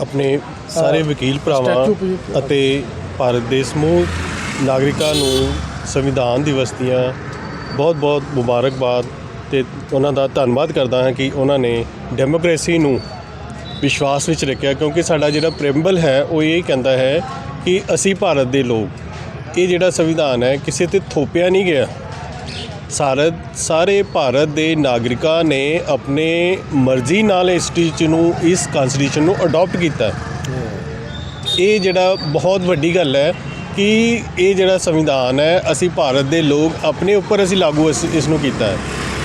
ਆਪਣੇ ਸਾਰੇ ਵਕੀਲ ਭਰਾਵਾਂ ਅਤੇ ਭਾਰਤ ਦੇ ਸਮੂਹ ਨਾਗਰਿਕਾਂ ਨੂੰ ਸੰਵਿਧਾਨ ਦਿਵਸ ਦੀਆਂ ਬਹੁਤ-ਬਹੁਤ ਮੁਬਾਰਕਬਾਦ ਤੇ ਉਹਨਾਂ ਦਾ ਧੰਨਵਾਦ ਕਰਦਾ ਹਾਂ ਕਿ ਉਹਨਾਂ ਨੇ ਡੈਮੋਕ੍ਰੇਸੀ ਨੂੰ ਵਿਸ਼ਵਾਸ ਵਿੱਚ ਰੱਖਿਆ ਕਿਉਂਕਿ ਸਾਡਾ ਜਿਹੜਾ ਪ੍ਰੈਮਬਲ ਹੈ ਉਹ ਇਹ ਕਹਿੰਦਾ ਹੈ ਕਿ ਅਸੀਂ ਭਾਰਤ ਦੇ ਲੋਕ ਇਹ ਜਿਹੜਾ ਸੰਵਿਧਾਨ ਹੈ ਕਿਸੇ ਤੇ ਥੋਪਿਆ ਨਹੀਂ ਗਿਆ। ਸਾਰੇ ਸਾਰੇ ਭਾਰਤ ਦੇ ਨਾਗਰਿਕਾਂ ਨੇ ਆਪਣੇ ਮਰਜ਼ੀ ਨਾਲ ਇਸ ਚੀਜ਼ ਨੂੰ, ਇਸ ਕਨਸਟੀਟਿਊਸ਼ਨ ਨੂੰ ਅਡਾਪਟ ਕੀਤਾ ਇਹ ਜਿਹੜਾ ਬਹੁਤ ਵੱਡੀ ਗੱਲ ਹੈ ਕਿ ਇਹ ਜਿਹੜਾ ਸੰਵਿਧਾਨ ਹੈ, ਅਸੀਂ ਭਾਰਤ ਦੇ ਲੋਕ ਆਪਣੇ ਉੱਪਰ ਅਸੀਂ ਲਾਗੂ ਇਸ ਇਸ ਨੂੰ ਕੀਤਾ ਹੈ।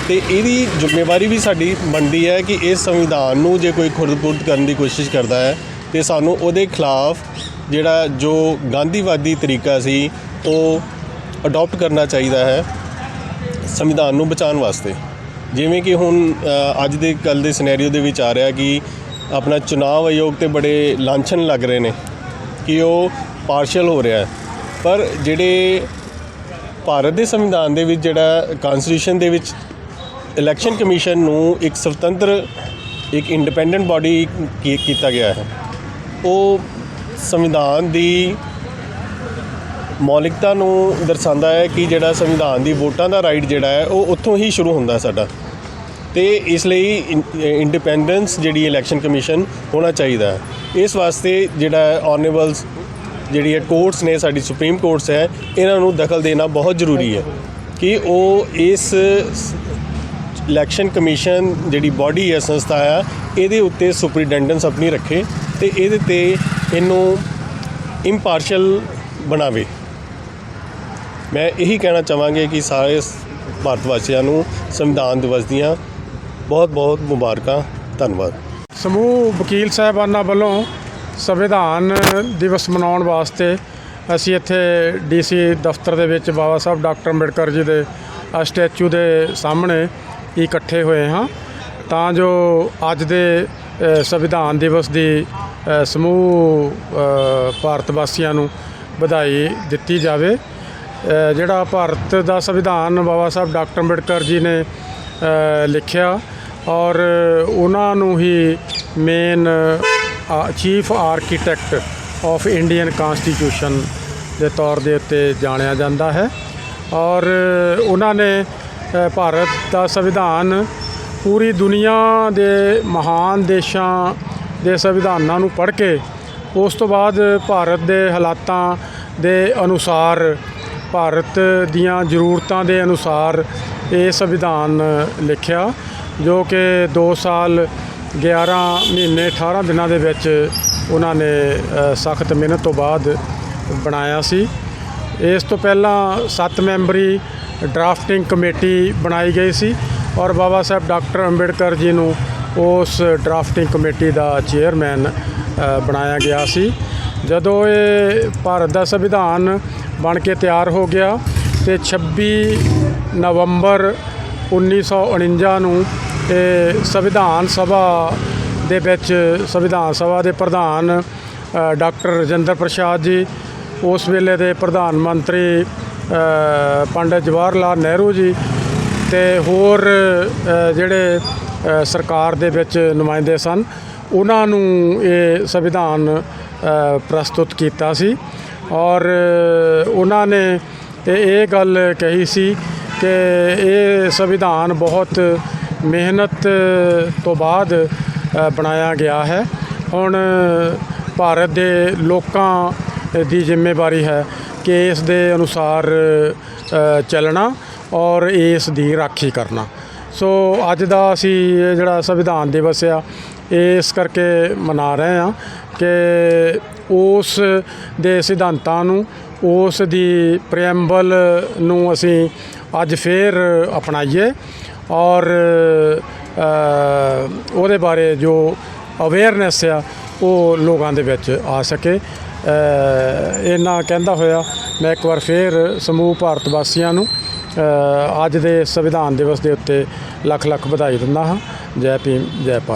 ਤੇ ਇਹਦੀ ਜ਼ਿੰਮੇਵਾਰੀ ਵੀ ਸਾਡੀ ਬਣਦੀ ਹੈ ਕਿ ਇਸ ਸੰਵਿਧਾਨ ਨੂੰ ਜੇ ਕੋਈ ਖੁਰਦਪੁਰਦ ਕਰਨ ਦੀ ਕੋਸ਼ਿਸ਼ ਕਰਦਾ ਹੈ, ਤੇ ਸਾਨੂੰ ਉਹਦੇ ਖਿਲਾਫ ਜਿਹੜਾ ਜੋ ਗਾਂਧੀਵਾਦੀ ਤਰੀਕਾ ਸੀ, ਉਹ ਅਡਾਪਟ ਕਰਨਾ ਚਾਹੀਦਾ ਹੈ। ਸੰਵਿਧਾਨ ਨੂੰ ਬਚਾਉਣ ਵਾਸਤੇ। ਜਿਵੇਂ ਕਿ ਹੁਣ ਅੱਜ ਦੇ ਕੱਲ ਦੇ ਸਿਨੈਰੀਓ ਦੇ ਵਿੱਚ ਆ ਰਿਹਾ ਕਿ ਆਪਣਾ ਚੁਣਾਵ ਆਯੋਗ ਤੇ ਬੜੇ ਲਾਂਛਨ ਲੱਗ ਰਹੇ ਨੇ ਕਿ ਉਹ ਪਾਰਸ਼ਲ ਹੋ ਰਿਹਾ ਹੈ। ਪਰ ਜਿਹੜੇ ਭਾਰਤ ਦੇ ਸੰਵਿਧਾਨ ਦੇ ਵਿੱਚ ਜਿਹੜਾ ਕਨਸਟੀਟਿਊਸ਼ਨ ਦੇ ਵਿੱਚ ਇਲੈਕਸ਼ਨ ਕਮਿਸ਼ਨ ਨੂੰ ਇੱਕ ਸੁਤੰਤਰ, ਇੱਕ ਇੰਡੀਪੈਂਡੈਂਟ ਬਾਡੀ ਕੀਤਾ ਗਿਆ ਹੈ, ਉਹ ਸੰਵਿਧਾਨ ਦੀ ਮੌਲਿਕਤਾ ਨੂੰ ਦਰਸਾਉਂਦਾ ਹੈ ਕਿ ਜਿਹੜਾ ਸੰਵਿਧਾਨ ਦੀ ਵੋਟਾਂ ਦਾ ਰਾਈਟ ਜਿਹੜਾ ਹੈ, ਉਹ ਉੱਥੋਂ ਹੀ ਸ਼ੁਰੂ ਹੁੰਦਾ ਸਾਡਾ। ਤੇ ਇਸ ਲਈ ਇੰਡੀਪੈਂਡੈਂਸ ਜਿਹੜੀ ਇਲੈਕਸ਼ਨ ਕਮਿਸ਼ਨ ਹੋਣਾ ਚਾਹੀਦਾ ਹੈ। ਇਸ ਵਾਸਤੇ ਜਿਹੜਾ ਆਨਰੇਬਲਸ ਜਿਹੜੀ ਹੈ ਕੋਰਟਸ ਨੇ ਸਾਡੀ ਸੁਪਰੀਮ ਕੋਰਟਸ ਹੈ, ਇਹਨਾਂ ਨੂੰ ਦਖਲ ਦੇਣਾ ਬਹੁਤ ਜ਼ਰੂਰੀ ਹੈ ਕਿ ਉਹ ਇਸ ਇਲੈਕਸ਼ਨ ਕਮਿਸ਼ਨ ਜਿਹੜੀ ਬਾਡੀ ਹੈ, ਸੰਸਥਾ ਆ, ਇਹਦੇ ਉੱਤੇ ਸੁਪਰੀਡੈਂਡੈਂਸ ਆਪਣੀ ਰੱਖੇ ਤੇ ਇਹਦੇ ਤੇ ਇਹਨੂੰ ਇੰਪਾਰਸ਼ਲ ਬਣਾਵੇ। ਮੈਂ ਇਹੀ ਕਹਿਣਾ ਚਾਹਾਂਗੇ ਕਿ ਸਾਰੇ ਭਾਰਤ ਵਾਸੀਆਂ ਨੂੰ ਸੰਵਿਧਾਨ ਦਿਵਸ ਦੀਆਂ ਬਹੁਤ ਬਹੁਤ ਮੁਬਾਰਕਾਂ। ਧੰਨਵਾਦ। ਸਮੂਹ ਵਕੀਲ ਸਾਹਿਬਾਨਾਂ ਵੱਲੋਂ ਸੰਵਿਧਾਨ ਦਿਵਸ ਮਨਾਉਣ ਵਾਸਤੇ ਅਸੀਂ ਇੱਥੇ ਡੀਸੀ ਦਫ਼ਤਰ ਦੇ ਵਿੱਚ ਬਾਬਾ ਸਾਹਿਬ ਡਾਕਟਰ ਅੰਬੇਡਕਰ ਜੀ ਦੇ ਸਟੈਚੂ ਦੇ ਸਾਹਮਣੇ ਇਕੱਠੇ ਹੋਏ ਹਾਂ। ਤਾਂ ਜੋ ਅੱਜ ਦੇ ਸੰਵਿਧਾਨ ਦਿਵਸ ਦੀ ਸਮੂਹ ਭਾਰਤ ਵਾਸੀਆਂ ਨੂੰ ਵਧਾਈ ਦਿੱਤੀ ਜਾਵੇ। ਜਿਹੜਾ ਭਾਰਤ ਦਾ ਸੰਵਿਧਾਨ ਬਾਬਾ ਸਾਹਿਬ ਡਾਕਟਰ ਅੰਬੇਡਕਰ ਜੀ ਨੇ ਲਿਖਿਆ ਔਰ ਉਹਨਾਂ ਨੂੰ ਹੀ main chief architect of Indian constitution ਦੇ ਤੌਰ ਦੇ ਉੱਤੇ ਜਾਣਿਆ ਜਾਂਦਾ ਹੈ ਔਰ ਉਹਨਾਂ ਨੇ ਭਾਰਤ ਦਾ ਸੰਵਿਧਾਨ ਪੂਰੀ ਦੁਨੀਆ ਦੇ ਮਹਾਨ ਦੇਸ਼ਾਂ ਦੇ ਸੰਵਿਧਾਨਾਂ ਨੂੰ ਪੜ੍ਹ ਕੇ ਉਸ ਤੋਂ ਬਾਅਦ ਭਾਰਤ ਦੇ ਹਾਲਾਤਾਂ ਦੇ ਅਨੁਸਾਰ ਭਾਰਤ ਦੀਆਂ ਜ਼ਰੂਰਤਾਂ ਦੇ ਅਨੁਸਾਰ ਇਹ ਸੰਵਿਧਾਨ ਲਿਖਿਆ, ਜੋ ਕਿ 2 ਸਾਲ 11 ਮਹੀਨੇ 18 ਦਿਨਾਂ ਦੇ ਵਿੱਚ ਉਹਨਾਂ ਨੇ ਸਖਤ ਮਿਹਨਤ ਤੋਂ ਬਾਅਦ ਬਣਾਇਆ ਸੀ। ਇਸ ਤੋਂ ਪਹਿਲਾਂ 7 ਮੈਂਬਰੀ ਡਰਾਫਟਿੰਗ ਕਮੇਟੀ ਬਣਾਈ ਗਈ ਸੀ ਔਰ ਬਾਬਾ ਸਾਹਿਬ ਡਾਕਟਰ ਅੰਬੇਡਕਰ ਜੀ ਨੂੰ ਉਸ ਡਰਾਫਟਿੰਗ ਕਮੇਟੀ ਦਾ ਚੇਅਰਮੈਨ ਬਣਾਇਆ ਗਿਆ ਸੀ। ਜਦੋਂ ਇਹ ਭਾਰਤ ਦਾ ਸੰਵਿਧਾਨ ਬਣ ਕੇ ਤਿਆਰ ਹੋ ਗਿਆ ਤੇ 26 ਨਵੰਬਰ 1949 ਨੂੰ ਇਹ ਸੰਵਿਧਾਨ ਸਭਾ ਦੇ ਵਿੱਚ ਸੰਵਿਧਾਨ ਸਭਾ ਦੇ ਪ੍ਰਧਾਨ ਡਾਕਟਰ ਰਜਿੰਦਰ ਪ੍ਰਸਾਦ ਜੀ ਉਸ ਵੇਲੇ ਦੇ ਪ੍ਰਧਾਨ ਮੰਤਰੀ ਅ, ਪੰਡਿਤ ਜਵਾਹਰ ਲਾਲ ਨਹਿਰੂ ਜੀ ਤੇ ਹੋਰ ਜਿਹੜੇ ਸਰਕਾਰ ਦੇ ਵਿੱਚ ਨੁਮਾਇੰਦੇ ਸਨ। ਉਹਨਾਂ ਨੂੰ ਇਹ ਸੰਵਿਧਾਨ ਪ੍ਰਸਤੁਤ ਕੀਤਾ ਸੀ ਔਰ ਉਹਨਾਂ ਨੇ ਇਹ ਗੱਲ ਕਹੀ ਸੀ ਕਿ ਇਹ ਸੰਵਿਧਾਨ ਬਹੁਤ ਮਿਹਨਤ ਤੋਂ ਬਾਅਦ ਬਣਾਇਆ ਗਿਆ ਹੈ। ਹੁਣ ਭਾਰਤ ਦੇ ਲੋਕਾਂ ਦੀ ਜ਼ਿੰਮੇਵਾਰੀ ਹੈ ਕਿ ਇਸ ਦੇ ਅਨੁਸਾਰ ਚੱਲਣਾ ਔਰ ਇਸ ਦੀ ਰਾਖੀ ਕਰਨਾ। ਸੋ ਅੱਜ ਦਾ ਅਸੀਂ ਇਹ ਜਿਹੜਾ ਸੰਵਿਧਾਨ ਦਿਵਸ ਆ ਇਸ ਕਰਕੇ ਮਨਾ ਰਹੇ ਹਾਂ ਕਿ ਉਸ ਦੇ ਸਿਧਾਂਤਾਂ ਨੂੰ ਉਸ ਦੀ ਪ੍ਰੈਮਬਲ ਨੂੰ ਅਸੀਂ ਅੱਜ ਫੇਰ ਅਪਣਾਈਏ ਔਰ ਉਹਦੇ ਬਾਰੇ ਜੋ ਅਵੇਅਰਨੈਸ ਆ ਉਹ ਲੋਕਾਂ ਦੇ ਵਿੱਚ ਆ ਸਕੇ। ਅ, ਇੰਨਾ ਕਹਿੰਦਾ ਹੋਇਆ ਮੈਂ ਇੱਕ ਵਾਰ ਫੇਰ ਸਮੂਹ ਭਾਰਤ ਵਾਸੀਆਂ ਨੂੰ ਅੱਜ ਦੇ ਸੰਵਿਧਾਨ ਦਿਵਸ ਦੇ ਉੱਤੇ ਲੱਖ ਲੱਖ ਵਧਾਈ ਦਿੰਦਾ ਹਾਂ। ਜੈ ਭੀਮ ਜੈ ਭਾਰਤ।